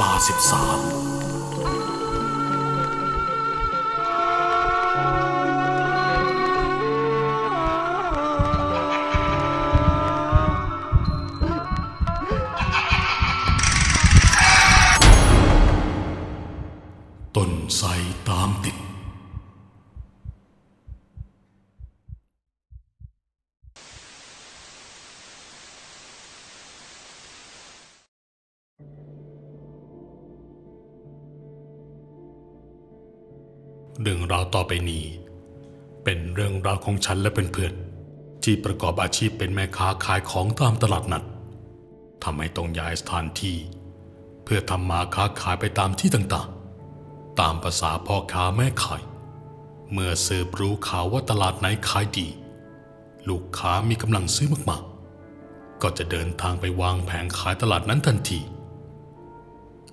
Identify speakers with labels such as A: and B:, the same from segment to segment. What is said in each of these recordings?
A: ลาสิบสาม เรื่องราวต่อไปนี้ เป็นเรื่องราวของฉันและเพื่อนๆที่ประกอบอาชีพเป็นแม่ค้าขายของตามตลาดนัดทำให้ต้องย้ายสถานที่ เพื่อทำมาค้าขายไปตามที่ต่างๆ ตามภาษาพ่อค้าแม่ขาย เมื่อสืบรู้ข่าวว่าตลาดไหนขายดี ลูกค้ามีกำลังซื้อมากๆ ก็จะเดินทางไปวางแผงขายตลาดนั้นทันที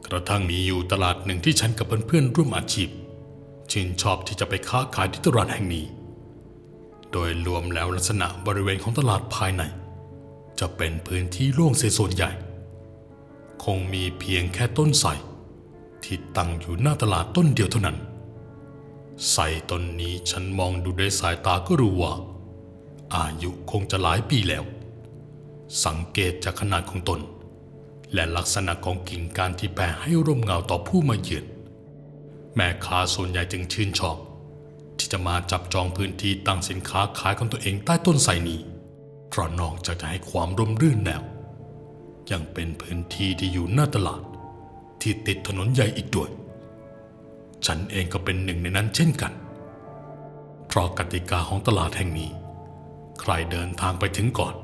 A: กระทั่งมีอยู่ตลาดหนึ่งที่ฉันกับเพื่อนๆร่วมอาชีพ ชื่นชอบที่จะไปค้าขายที่ตลาดแห่งนี้ โดยรวมแล้วลักษณะบริเวณของตลาดภายใน จะเป็นพื้นที่โล่งเสียส่วนใหญ่ คงมีเพียงแค่ต้นไทรที่ตั้งอยู่หน้าตลาดต้นเดียวเท่านั้นไทรต้นนี้ฉันมองดูด้วยสายตาก็รู้ว่า อายุคงจะหลายปีแล้ว สังเกตจากขนาดของต้นและลักษณะของกิ่งการที่แผ่ให้ร่มเงาต่อผู้มาเยือน แม่ค้าส่วนใหญ่จึงชื่นชอบ ที่จะมาจับจองพื้นที่ตั้งสินค้าขายของตัวเองใต้ต้นไทรนี้เพราะนอกจากจะให้ความร่มรื่นแล้ว ยังเป็นพื้นที่ที่อยู่หน้าตลาด ที่ติดถนนใหญ่อีกด้วย ฉันเองก็เป็นหนึ่งในนั้นเช่นกัน เพราะกติกาของตลาดแห่งนี้ ใครเดินทางไปถึงก่อน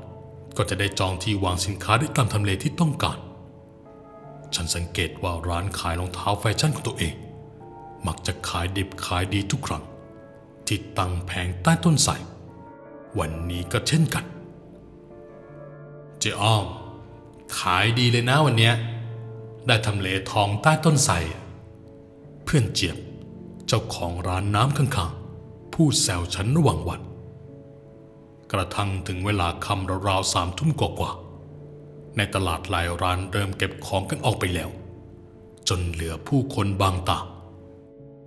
A: ก็จะได้จองที่วางสินค้าได้ตามทำเลที่ต้องการ ฉันสังเกตว่าร้านขายรองเท้าแฟชั่นของตัวเอง มักจะขายดิบขายดีทุกครั้ง ที่ตั้งแผงใต้ต้นไทรวันนี้ก็เช่นกัน เจ้อ้อม ขายดีเลยนะวันเนี้ย ได้ทำเลทองใต้ต้นไทรเพื่อนเจี๊ยบ เจ้าของร้านน้ำข้างๆพูดแซวฉันระหว่างวัน กระทั่งถึงเวลาคำราวๆสามทุ่มกว่าๆในตลาดหลายร้านเริ่มเก็บของกันออกไปแล้ว จนเหลือผู้คนบางตา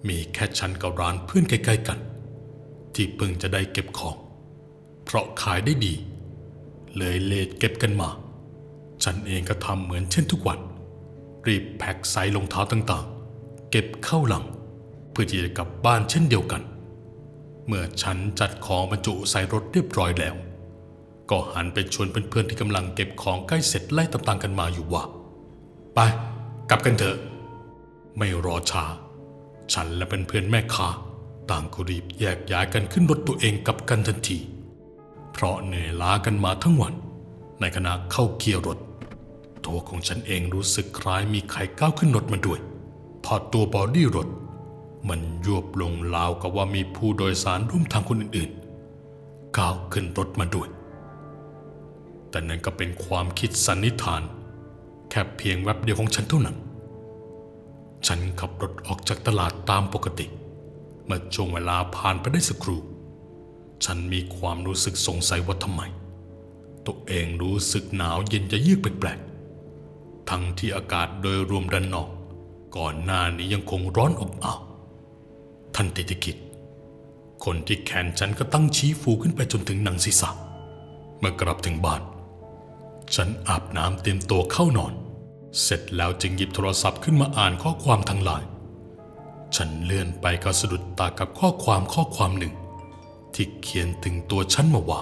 A: มีแค่ฉันกับร้านเพื่อนใกล้ๆกัน ที่เพิ่งจะได้เก็บของ เพราะขายได้ดี เลยเลทเก็บกันมา ฉันเองก็ทำเหมือนเช่นทุกวัน รีบแพ็คไซส์รองเท้าต่างๆ เก็บเข้าหลัง เพื่อที่จะกลับบ้านเช่นเดียวกัน เมื่อฉันจัดของบรรจุใส่รถเรียบร้อยแล้ว ก็หันไปชวนเพื่อนๆที่กำลังเก็บของใกล้เสร็จไล่ตามๆกันมาอยู่ว่า ไป กลับกันเถอะ ไม่รอช้า ฉันและเเพื่อนแม่ค้าต่างก็รีบแยกย้ายกันขึ้นรถตัวเองกลับกันทันที เพราะเหนื่อยล้ากันมาทั้งวัน ในขณะเข้าเกียร์รถ ตัวของฉันเองรู้สึกคล้ายมีใครก้าวขึ้นรถมาด้วย พอตัวบอดี้รถ มันยวบลงราวกับว่ามีผู้โดยสารร่วมทางคนอื่นๆก้าวขึ้นรถมาด้วย แต่นั่นก็เป็นความคิดสันนิษฐาน แค่เพียงแวบเดียวของฉันเท่านั้น ฉันขับรถออกจากตลาดตามปกติ เมื่อช่วงเวลาผ่านไปได้สักครู่ ฉันมีความรู้สึกสงสัยว่าทำไม ตัวเองรู้สึกหนาวเย็นจะเยือกแปลกๆ ทั้งที่อากาศโดยรวมด้านนอก ก่อนหน้านี้ยังคงร้อนอบอ้าวทันติติกิจ คนที่แขนฉันก็ตั้งชี้ฟูขึ้นไปจนถึงหนังศีรษะ เมื่อกลับถึงบ้าน ฉันอาบน้ำเต็มตัวเข้านอน เสร็จแล้วจึงหยิบโทรศัพท์ขึ้นมาอ่านข้อความทั้งหลาย ฉันเลื่อนไปก็สะดุดตากับข้อความข้อความหนึ่ง ที่เขียนถึงตัวฉันมาว่า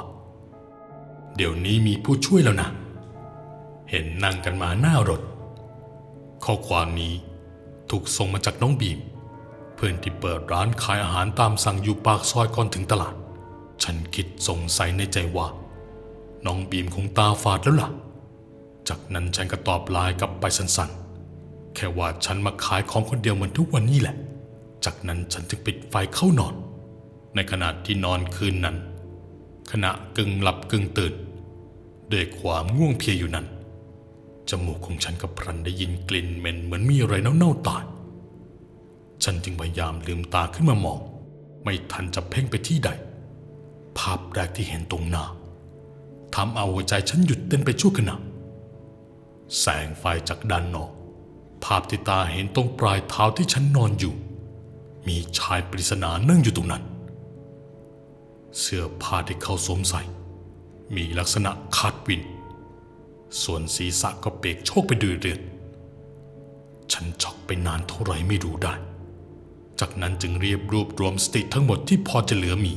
A: เดี๋ยวนี้มีผู้ช่วยแล้วนะ เห็นนั่งกันมาหน้ารถ ข้อความนี้ถูกส่งมาจากน้องบีม เพื่อนที่เปิดร้านขายอาหารตามสั่งอยู่ปากซอยก่อนถึงตลาด ฉันคิดสงสัยในใจว่า น้องบีมคงตาฝาดแล้วล่ะ จากนั้นฉันก็ตอบไลน์กลับไปสั้นๆ แค่ว่าฉันมาขายของคนเดียวเหมือนทุกวันนี้แหละ จากนั้นฉันจึงปิดไฟเข้านอน ในขณะที่นอนคืนนั้น ขณะกึ่งหลับกึ่งตื่นด้วยความง่วงเพียอยู่นั้น จมูกของฉันก็พลันได้ยินกลิ่นเหม็นเหมือนมีอะไรเน่าๆตาย ฉันจึงพยายามลืมตาขึ้นมามอง ไม่ทันจะเพ่งไปที่ใด ภาพแรกที่เห็นตรงหน้าทำเอาหัวใจฉันหยุดเต้นไปชั่วขณะ แสงไฟจากด้านนอก ภาพที่ตาเห็นตรงปลายเท้าที่ฉันนอนอยู่ มีชายปริศนานั่งอยู่ตรงนั้น เสื้อผ้าที่เขาสวมใส่ มีลักษณะขาดวิน ส่วนศีรษะก็เปียกโชกไปด้วยเลือดฉันช็อกไปนานเท่าไรไม่รู้ได้ จากนั้นจึงเรียบรวบรวมสติทั้งหมดที่พอจะเหลือมี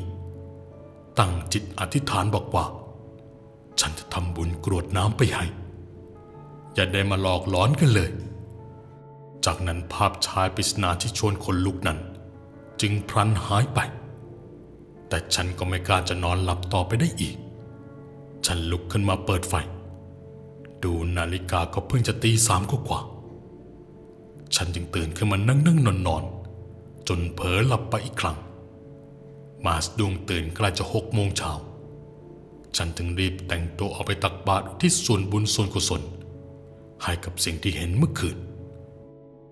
A: ตั้งจิตอธิษฐานบอกว่า ฉันจะทำบุญกรวดน้ำไปให้ อย่าได้มาหลอกหลอนกันเลย จากนั้นภาพชายปริศนาที่ชวนคนลุกนั้น จึงพลันหายไป แต่ฉันก็ไม่กล้าจะนอนหลับต่อไปได้อีก ฉันลุกขึ้นมาเปิดไฟ ดูนาฬิกาก็เพิ่งจะตีสามกว่า ฉันจึงตื่นขึ้นมานั่งนั่งนอนนอนจนเผลอหลับไปอีกครั้ง มาสดวงตื่นใกล้จะหกโมงเช้า ฉันจึงรีบแต่งตัวออกไปตักบาตรที่ส่วนบุญส่วนกุศล ให้กับสิ่งที่เห็นเมื่อคืน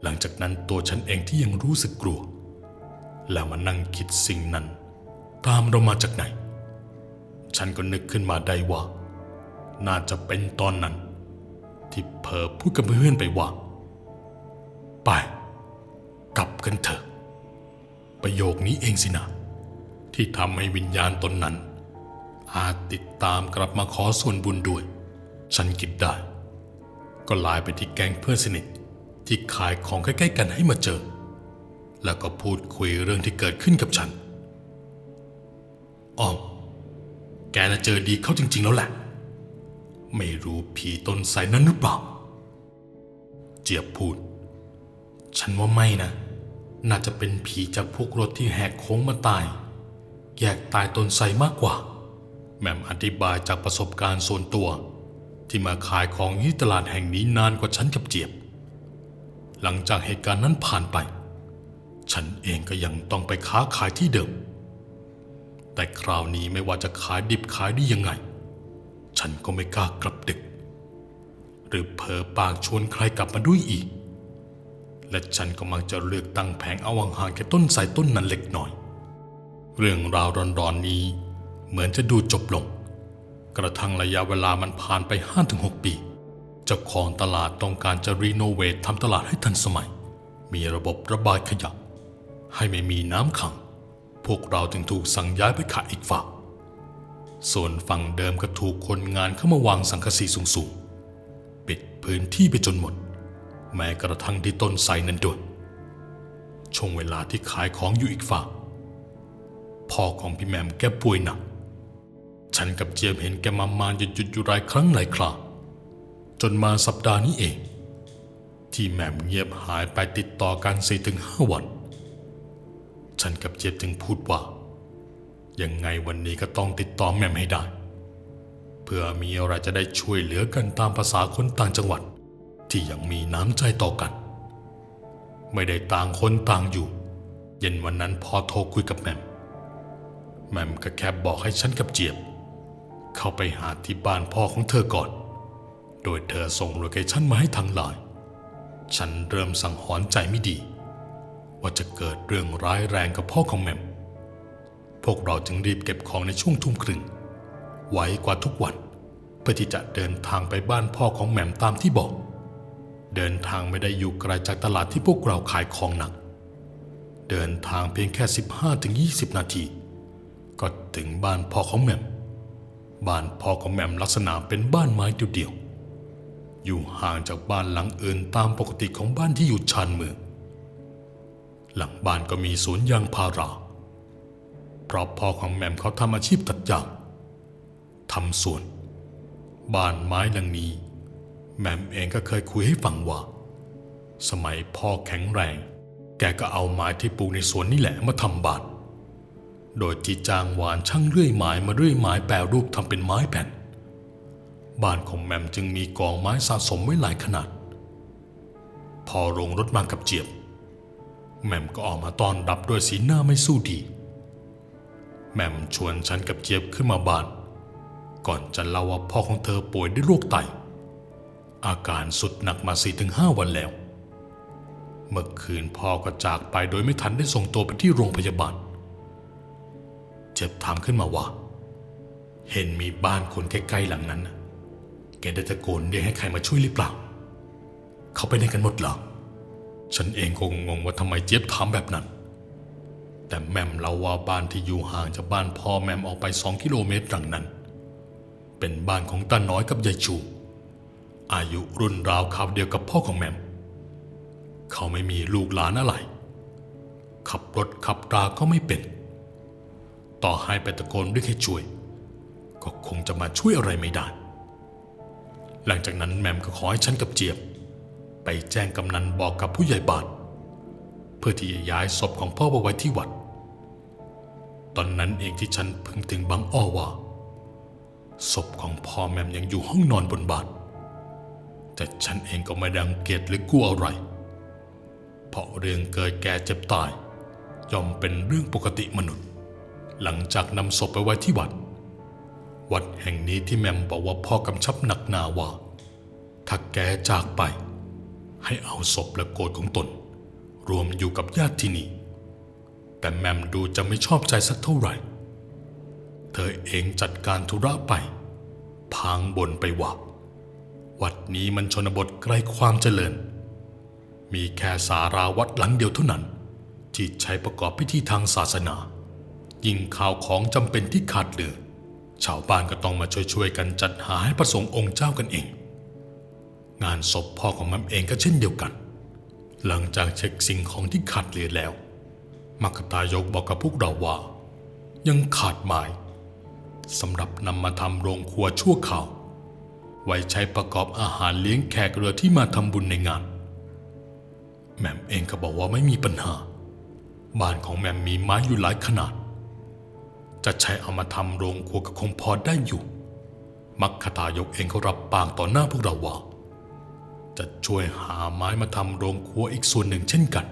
A: หลังจากนั้นตัวฉันเองที่ยังรู้สึกกลัว แล้วมานั่งคิดสิ่งนั้น ตามเรามาจากไหน ฉันก็นึกขึ้นมาได้ว่า น่าจะเป็นตอนนั้น ที่เพอพูดกับเพื่อนไปว่า ไป กลับกันเถอะ ประโยคนี้เองสินะ ที่ทำให้วิญญาณตนนั้นอาจติดตามกลับมาขอส่วนบุญด้วย ฉันคิดได้ ก็ไลน์ไปที่แก๊งเพื่อนสนิท ที่ขายของใกล้ๆกันให้มาเจอ แล้วก็พูดคุยเรื่องที่เกิดขึ้นกับฉันอ๋อมแกน่ะเจอดีเข้าจริง ๆ แล้วแหละ ไม่รู้ผีต้นไทรนั้นหรือเปล่า เจี๊ยบพูด ฉันว่าไม่นะ น่าจะเป็นผีจากพวกรถที่แหกโค้งมาตาย แยกตายต้นไทรมากกว่าแหม่มอธิบายจากประสบการณ์ส่วนตัว ที่มาขายของที่ตลาดแห่งนี้นานกว่าฉันกับเจี๊ยบ หลังจากเหตุการณ์นั้นผ่านไป ฉันเองก็ยังต้องไปค้าขายที่เดิม แต่คราวนี้ไม่ว่าจะขายดิบขายดียังไง ฉันก็ไม่กล้ากลับดึก หรือเผลอปากชวนใครกลับมาด้วยอีก และฉันก็มักจะเลือกตั้งแผงเอาวางห่างแค่ต้นไทรต้นนั้นเล็กน้อย เรื่องราวร้อนๆนี้เหมือนจะดูจบลง กระทั่งระยะเวลามันผ่านไป 5-6 ปี เจ้าของตลาดต้องการจะรีโนเวททำตลาดให้ทันสมัย มีระบบระบายขยะ ให้ไม่มีน้ำขัง พวกเราจึงถูกสั่งย้ายไปขายอีกฝั่งส่วนฝั่งเดิมก็ถูกคนงานเข้ามาวางสังกะสีสูงๆ ปิดพื้นที่ไปจนหมด แม้กระทั่งที่ต้นไทรนั้นด้วย ช่วงเวลาที่ขายของอยู่อีกฝั่งพ่อของพี่แหมมแกป่วยหนัก ฉันกับเจียบเห็นแกมามาหยุดหยุดอยู่หลายครั้งหลายคราจนมาสัปดาห์นี้เอง ที่แหมมเงียบหายไปติดต่อกันสี่ถึงห้าวัน ฉันกับเจี๊ยบจึงพูดว่า ยังไงวันนี้ก็ต้องติดต่อแหม่มให้ได้ เพื่อมีอะไรจะได้ช่วยเหลือกันตามภาษาคนต่างจังหวัด ที่ยังมีน้ำใจต่อกัน ไม่ได้ต่างคนต่างอยู่ เย็นวันนั้นพอโทรคุยกับแหม่มแหม่มก็แค่บอกให้ฉันกับเจี๊ยบ เข้าไปหาที่บ้านพ่อของเธอก่อน โดยเธอส่งโลเคชั่นมาให้ทางไลน์ฉันเริ่มสังหรณ์ใจไม่ดี ว่าจะเกิดเรื่องร้ายแรงกับพ่อของแหม่มพวกเราจึงรีบเก็บของในช่วงทุ่มครึ่ง ไว้กว่าทุกวัน เพื่อที่จะเดินทางไปบ้านพ่อของแหม่มตามที่บอก เดินทางไม่ได้อยู่ไกลจากตลาดที่พวกเราขายของหนัก เดินทางเพียงแค่ 15-20 นาที ก็ถึงบ้านพ่อของแหม่ม บ้านพ่อของแหม่มลักษณะเป็นบ้านไม้เดี่ยวๆอยู่ห่างจากบ้านหลังอื่นตามปกติของบ้านที่อยู่ชานเมือง หลังบ้านก็มีสวนยางพารา เพราะพ่อของแหม่มเขาทำอาชีพตัดยางทำสวน บ้านไม้หลังนี้ แหม่มเองก็เคยคุยให้ฟังว่า สมัยพ่อแข็งแรง แกก็เอาไม้ที่ปลูกในสวนนี่แหละมาทำบ้าน โดยที่จ้างหวานช่างเรื่อยไม้มาเรื่อยไม้แปรรูปทำเป็นไม้แผ่น บ้านของแมมจึงมีกองไม้สะสมไว้หลายขนาด พอลงรถมากับเจี๊ยบ แมมก็ออกมาต้อนรับด้วยสีหน้าไม่สู้ดีแมมชวนฉันกับเจี๊ยบขึ้นมาบ้าน ก่อนจะเล่าว่าพ่อของเธอป่วยด้วยโรคไต อาการสุดหนักมาสี่ถึงห้าวันแล้ว เมื่อคืนพ่อก็จากไปโดยไม่ทันได้ส่งตัวไปที่โรงพยาบาล เจ็บถามขึ้นมาว่า เห็นมีบ้านคนใกล้ๆหลังนั้น แกได้ตะโกนเรียกให้ใครมาช่วยหรือเปล่า เขาไปไหนกันหมดหรอ ฉันเองคงงงว่าทำไมเจี๊ยบถามแบบนั้น แต่แมมเล่าว่าบ้านที่อยู่ห่างจากบ้านพ่อแมมออกไปสองกิโลเมตรหลังนั้น เป็นบ้านของตาน้อยกับยายชู อายุรุ่นราวคราวเดียวกับพ่อของแมมเขาไม่มีลูกหลานอะไร ขับรถขับราก็ไม่เป็น ต่อให้ไปตะโกนเรียกให้ช่วย ก็คงจะมาช่วยอะไรไม่ได้ หลังจากนั้นแมมก็ขอให้ฉันกับเจี๊ยบ ไปแจ้งกำนันบอกกับผู้ใหญ่บานเพื่อที่จะย้ายศพของพ่อไปไว้ที่วัด ตอนนั้นเองที่ฉันพิ่งถึงบางอ้อว่าศพของพ่อแมมยังอยู่ห้องนอนบนบานแต่ฉันเองก็ไม่ดังเกียจหรือกลัวอะไร เพราะเรื่องเกิดแก่เจ็บตายย่อมเป็นเรื่องปกติมนุษย์ หลังจากนำศพไปไว้ที่วัด วัดแห่งนี้ที่แมมบอกว่าพ่อกำชับหนักหนาว่า ถ้าแกจากไป ให้เอาศพและโกรธของตน รวมอยู่กับญาติที่นี่ แต่แมมดูจะไม่ชอบใจสักเท่าไหร่ เธอเองจัดการธุระไป พางบนไปว่า วัดนี้มันชนบทไกลความเจริญ มีแค่สาราวัดหลังเดียวเท่านั้นที่ใช้ประกอบพิธีทางศาสนา ยิ่งข่าวของจำเป็นที่ขาดเหลือ ชาวบ้านก็ต้องมาช่วยๆกันจัดหาให้ประสงค์องค์เจ้ากันเอง งานศพพ่อของมัมเองก็เช่นเดียวกัน หลังจากเช็คสิ่งของที่ขาดเหลือแล้ว มักตายกบอกกับพวกเราว่า ยังขาดไม้สำหรับนำมาทำโรงครัวชั่วคราวไว้ใช้ประกอบอาหารเลี้ยงแขกเรือที่มาทำบุญในงาน แม่มเองก็บอกว่าไม่มีปัญหา บ้านของแม่มมีไม้อยู่หลายขนาด จะใช้เอามาทำโรงครัวก็คงพอได้อยู่ มักคทายกเองก็รับปากต่อหน้าพวกเราว่าจะช่วยหาไม้มาทำโรงครัวอีกส่วนหนึ่งเช่นกัน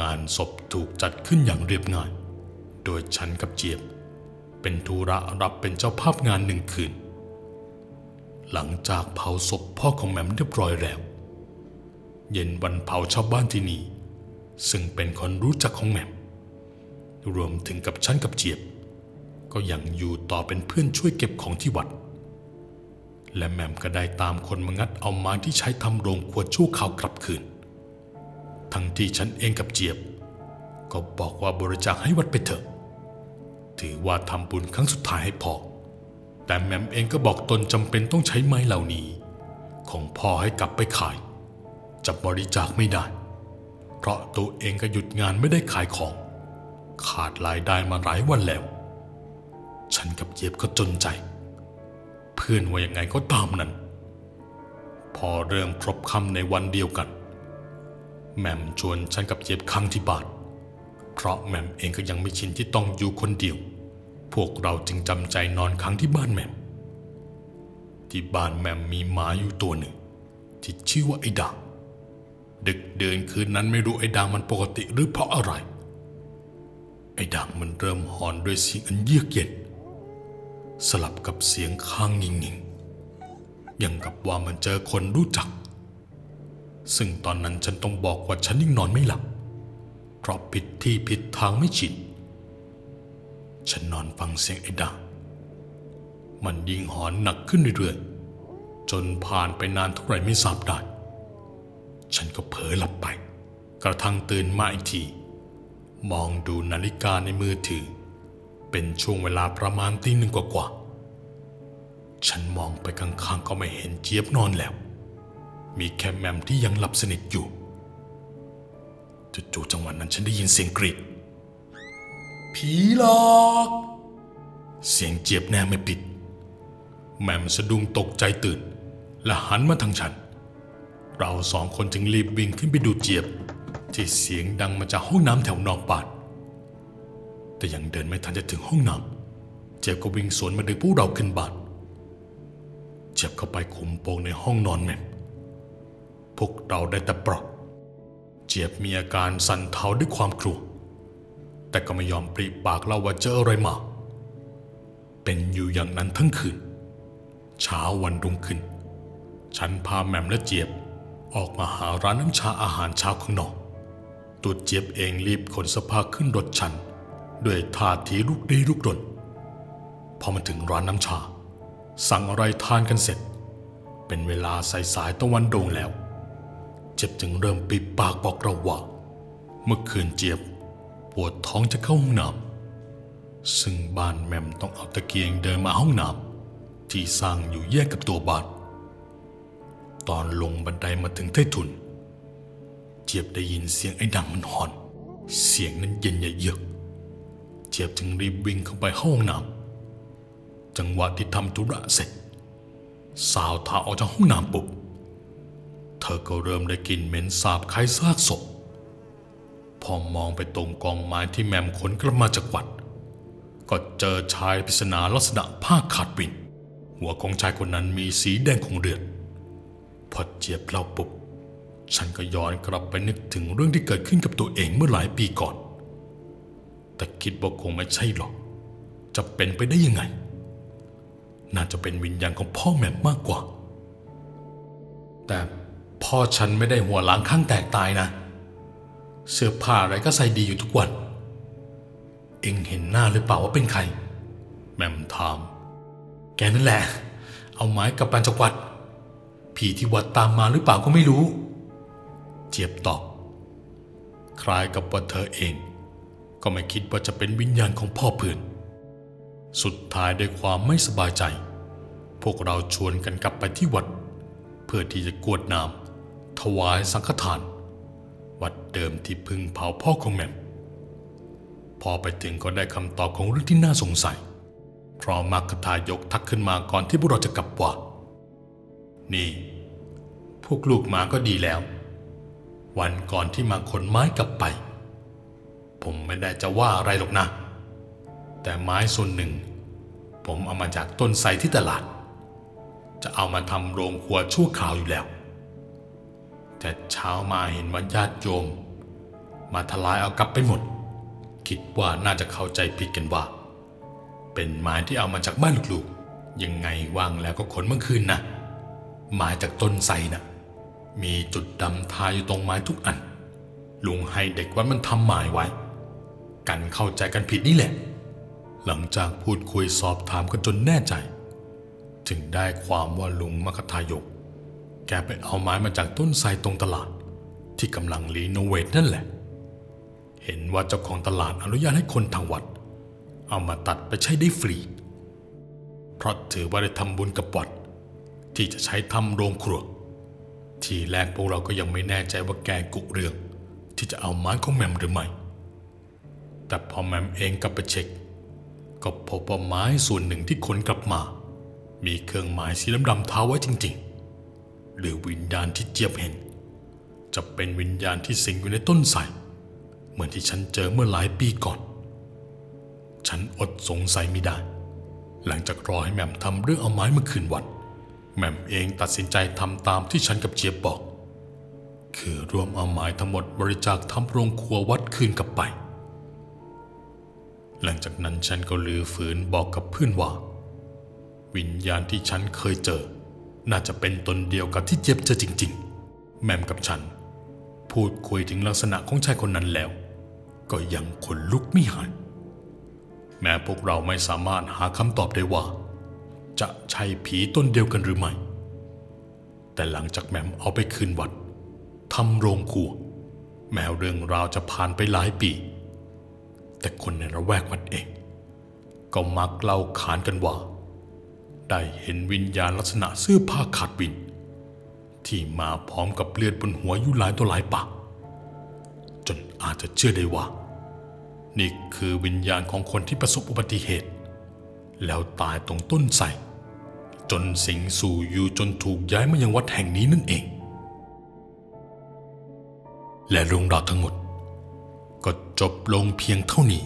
A: งานศพถูกจัดขึ้นอย่างเรียบง่าย โดยฉันกับเจี๊ยบ เป็นธุระรับเป็นเจ้าภาพงานหนึ่งคืน หลังจากเผาศพพ่อของแหม่มเรียบร้อยแล้ว เย็นวันเผาชาวบ้านที่นี่ซึ่งเป็นคนรู้จักของแหม่ม รวมถึงกับฉันกับเจี๊ยบ ก็ยังอยู่ต่อเป็นเพื่อนช่วยเก็บของที่วัด และแหม่มก็ได้ตามคนมางัดเอาไม้ที่ใช้ทำโรงครัวชั่วคราวกลับคืน ทั้งที่ฉันเองกับเจี๊ยบ ก็บอกว่าบริจาคให้วัดไปเถอะ ถือว่าทำบุญครั้งสุดท้ายให้พ่อแต่แหม่มเองก็บอกตนจำเป็นต้องใช้ไม้เหล่านี้ ของพ่อให้กลับไปขายจะบริจาคไม่ได้ เพราะตัวเองก็หยุดงานไม่ได้ขายของ ขาดรายได้มาหลายวันแล้ว ฉันกับเจี๊ยบก็จนใจ เพื่อนว่ายังไงก็ตามนั้น พอเริ่มครบคำในวันเดียวกัน แหม่มชวนฉันกับเจี๊ยบค้างที่บ้านเพราะแหม่มเองก็ยังไม่ชินที่ต้องอยู่คนเดียว พวกเราจึงจำใจนอนค้างที่บ้านแหม่ม ที่บ้านแหม่มมีหมาอยู่ตัวหนึ่ง ที่ชื่อว่าไอ้ดาดึกเดินคืนนั้นไม่รู้ไอ้ดามันปกติหรือเพราะอะไร ไอ้ด่างมันเริ่มหอนด้วยเสียงอันเยือกเย็นสลับกับเสียงข้างงิงๆอย่างกับว่ามันเจอคนรู้จัก ซึ่งตอนนั้นฉันต้องบอกว่าฉันยังนอนไม่หลับ เพราะผิดที่ผิดทางไม่ชินฉันนอนฟังเสียงไอ้ด่างมันยิ่งหอนหนักขึ้นเรื่อยๆจนผ่านไปนานเท่าไหร่ไม่ทราบได้ ฉันก็เผลอหลับไป กระทั่งตื่นมาอีกที มองดูนาฬิกาในมือถือ เป็นช่วงเวลาประมาณตีหนึ่งกว่าๆฉันมองไปข้างๆก็ไม่เห็นเจี๊ยบนอนแล้ว มีแค่แมมที่ยังหลับสนิทอยู่จู่ๆจังหวะนั้นฉันได้ยินเสียงกรีดผีหลอก เสียงเจี๊ยบแน่ไม่ปิด แมมสะดุ้งตกใจตื่น และหันมาทางฉัน เราสองคนจึงรีบวิ่งขึ้นไปดูเจี๊ยบ ที่เสียงดังมาจากห้องน้ำแถวนอกบ้านแต่ยังเดินไม่ทันจะถึงห้องน้ำเจี๊ยบก็วิ่งสวนมาดึงพวกเราขึ้นบ้านเจี๊ยบเข้าไปคุมโปงในห้องนอนแมมพวกเราได้แต่ปลอบเจี๊ยบมีอาการสั่นเทาด้วยความกลัว แต่ก็ไม่ยอมปริปากเล่าว่าเจออะไรมา เป็นอยู่อย่างนั้นทั้งคืน เช้าวันรุ่งขึ้น ฉันพาแหม่มและเจี๊ยบออกมาหาร้านน้ำชาอาหารเช้าข้างนอก ตัวเจี๊ยบเองรีบขนเสภาขึ้นรถฉัน ด้วยท่าทีลุกดีลุกรนพอมาถึงร้านน้ำชา สั่งอะไรทานกันเสร็จ เป็นเวลาสายๆตะวันโด่งแล้ว เจ็บจึงเริ่มปิดปากบอกเราว่า เมื่อคืนเจี๊ยบปวดท้องจะเข้าห้องน้ำซึ่งบ้านแมมต้องเอาตะเกียงเดินมาห้องน้ำที่สร้างอยู่แยกกับตัวบ้าน ตอนลงบันไดมาถึงใต้ถุน เจี๊ยบได้ยินเสียงไอ้ดังมันหอน เสียงนั้นเย็นเยือก เจี๊ยบจึงรีบวิ่งเข้าไปห้องน้ำจังหวะที่ทำธุระเสร็จ สาวเท้าออกจากห้องน้ำปุ๊บ เธอก็เริ่มได้กลิ่นเหม็นสาบคล้ายซากศพ พอมองไปตรงกองไม้ที่แมมขนกลับมาจากวัด ก็เจอชายปริศนาลักษณะผ้าขาดปิ่นหัวของชายคนนั้นมีสีแดงของเลือด พอเจี๊ยบเล่าปุ๊บ ฉันก็ย้อนกลับไปนึกถึงเรื่องที่เกิดขึ้นกับตัวเองเมื่อหลายปีก่อน แต่คิดว่าคงไม่ใช่หรอก จะเป็นไปได้ยังไง น่าจะเป็นวิญญาณของพ่อแม่มากกว่า แต่พ่อฉันไม่ได้หัวล้างข้างแตกตายนะ เสื้อผ้าอะไรก็ใส่ดีอยู่ทุกวัน เอ็งเห็นหน้าหรือเปล่าว่าเป็นใคร แม่มถาม แกนั่นแหละ เอาไม้กับปันจักวัดผีที่วัดตามมาหรือเปล่าก็ไม่รู้ เจี๊ยบตอบ คล้ายกับว่าเธอเอง ก็ไม่คิดว่าจะเป็นวิญญาณของพ่อเพื่อน สุดท้ายด้วยความไม่สบายใจ พวกเราชวนกันกลับไปที่วัด เพื่อที่จะกวดน้ำถวายสังฆทาน วัดเดิมที่พึ่งเผาพ่อของแม่พอไปถึงก็ได้คำตอบของเรื่องที่น่าสงสัย เพราะมักคทายกทักขึ้นมาก่อนที่พวกเราจะกลับว่า นี่ พวกลูกมาก็ดีแล้ว วันก่อนที่มาขนไม้กลับไป ผมไม่ได้จะว่าอะไรหรอกนะ แต่ไม้ส่วนหนึ่ง ผมเอามาจากต้นไทรที่ตลาด จะเอามาทำโรงครัวชั่วคราวอยู่แล้ว แต่เช้ามาเห็นว่าญาติโยม มาทลายเอากลับไปหมด คิดว่าน่าจะเข้าใจผิดกันว่า เป็นไม้ที่เอามาจากบ้านลูกๆ ยังไงว่างแล้วก็ขนเมื่อคืนนะม้จากต้นไทรน่ะ มีจุดดำทาอยู่ตรงไม้ทุกอัน ลุงให้เด็กวัดมันทำหมายไว้ กันเข้าใจกันผิดนี่แหละ หลังจากพูดคุยสอบถามกันจนแน่ใจ จึงได้ความว่าลุงมคทายก แกไปเอาไม้มาจากต้นไทรตรงตลาด ที่กำลังรีโนเวทนั่นแหละ เห็นว่าเจ้าของตลาดอนุญาตให้คนทางวัด เอามาตัดไปใช้ได้ฟรี เพราะถือว่าได้ทำบุญกับวัด ที่จะใช้ทำโรงครัว ทีแรกพวกเราก็ยังไม่แน่ใจว่าแกกุเรื่อง ที่จะเอาไม้ของแมมหรือไม่ แต่พอแมมเองกลับไปเช็ค ก็พบว่าไม้ส่วนหนึ่งที่ขนกลับมา มีเครื่องหมายสีดำๆเท้าไว้จริง ๆ หรือวิญญาณที่เจี๊ยบเห็น จะเป็นวิญญาณที่สิงอยู่ในต้นไทรเหมือนที่ฉันเจอเมื่อหลายปีก่อน ฉันอดสงสัยไม่ได้ หลังจากรอให้แมมทำเรื่องเอาไม้มื่อคืนวัน แหม่มเองตัดสินใจทำตามที่ฉันกับเจี๊ยบบอก คือรวมเอาไม้ทั้งหมดบริจาคทำโรงครัววัดคืนกลับไป หลังจากนั้นฉันก็ลือฝืนบอกกับเพื่อนว่า วิญญาณที่ฉันเคยเจอ น่าจะเป็นตนเดียวกับที่เจี๊ยบเจอจริง ๆ แหม่มกับฉัน พูดคุยถึงลักษณะของชายคนนั้นแล้ว ก็ยังขนลุกไม่หายแม้พวกเราไม่สามารถหาคำตอบได้ว่า จะใช่ผีต้นเดียวกันหรือไม่ แต่หลังจากแหม่มเอาไปคืนวัดทำโรงครัว แม้เรื่องราวจะผ่านไปหลายปี แต่คนในระแวกวัดเอง ก็มักเล่าขานกันว่า ได้เห็นวิญญาณลักษณะเสื้อผ้าขาดวิน ที่มาพร้อมกับเลือดบนหัวอยู่หลายตัวหลายปากจนอาจจะเชื่อได้ว่า นี่คือวิญญาณของคนที่ประสบอุบัติเหตุ แล้วตายตรงต้นไทรจนสิงสู่อยู่จนถูกย้ายมายังวัดแห่งนี้นั่นเอง และเรื่องราวทั้งหมด ก็จบลงเพียงเท่านี้